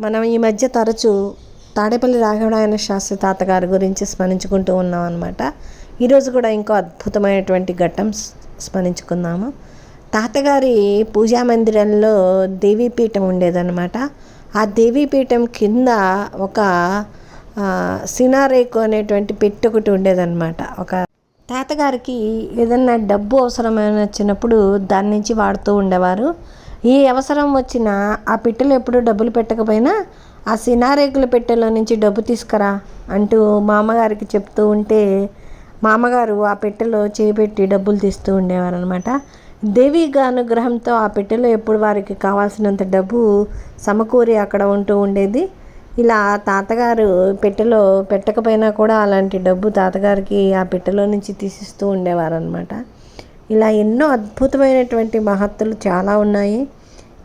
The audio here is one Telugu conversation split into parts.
మనం ఈ మధ్య తరచూ తాడేపల్లి రాఘవనారాయణ శాస్త్రి తాతగారి గురించి స్మరించుకుంటూ ఉన్నాం అనమాట ఈరోజు కూడా ఇంకో అద్భుతమైనటువంటి ఘట్టం స్- స్మరించుకుందాము. తాతగారి పూజా మందిరంలో దేవీపీఠం ఉండేదన్నమాట. ఆ దేవీపీఠం కింద ఒక సినారేకు అనేటువంటి పెట్టు ఒకటి ఉండేదన్నమాట. ఒక తాతగారికి ఏదన్నా డబ్బు అవసరమైన వచ్చినప్పుడు దాని నుంచి వాడుతూ ఉండేవారు. ఏ అవసరం వచ్చినా ఆ పెట్టెలో ఎప్పుడు డబ్బులు పెట్టకపోయినా ఆ సినారేకుల పెట్టెలో నుంచి డబ్బు తీసుకురా అంటూ మామగారికి చెప్తూ ఉంటే మామగారు ఆ పెట్టెలో చేపెట్టి డబ్బులు తీస్తూ ఉండేవారు అనమాట దేవిగా అనుగ్రహంతో ఆ పెట్టెలో ఎప్పుడు వారికి కావాల్సినంత డబ్బు సమకూరి అక్కడ ఉంటూ ఉండేది. ఇలా తాతగారు పెట్టెలో పెట్టకపోయినా కూడా అలాంటి డబ్బు తాతగారికి ఆ పెట్టెలో నుంచి తీసిస్తూ ఉండేవారు అనమాట ఇలా ఎన్నో అద్భుతమైనటువంటి మహత్తులు చాలా ఉన్నాయి.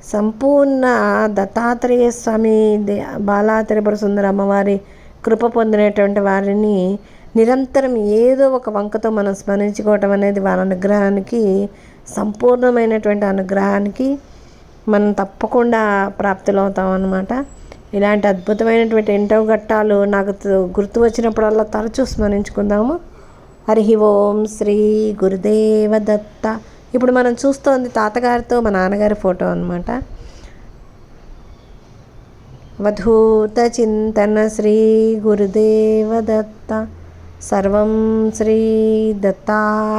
సంపూర్ణ దత్తాత్రేయ స్వామి దే- బాలా త్రిపుర సుందర అమ్మవారి కృప పొందినటువంటి వారిని నిరంతరం ఏదో ఒక వంకతో మనం స్మరించుకోవటం అనేది వారి అనుగ్రహానికి సంపూర్ణమైనటువంటి అనుగ్రహానికి మనం తప్పకుండా ప్రాప్తులవుతాం అన్నమాట. ఇలాంటి అద్భుతమైనటువంటి ఎంటో ఘట్టాలు నాకు గుర్తు వచ్చినప్పుడల్లా తరచూ స్మరించుకుందాము. హరి ఓం శ్రీ గురుదేవ దత్త ఇప్పుడు మనం చూస్తోంది తాతగారితో మా నాన్నగారి ఫోటో అనమాట వధూత చింతన శ్రీ గురుదేవ దత్త సర్వం శ్రీ దత్తార్పణమస్తు.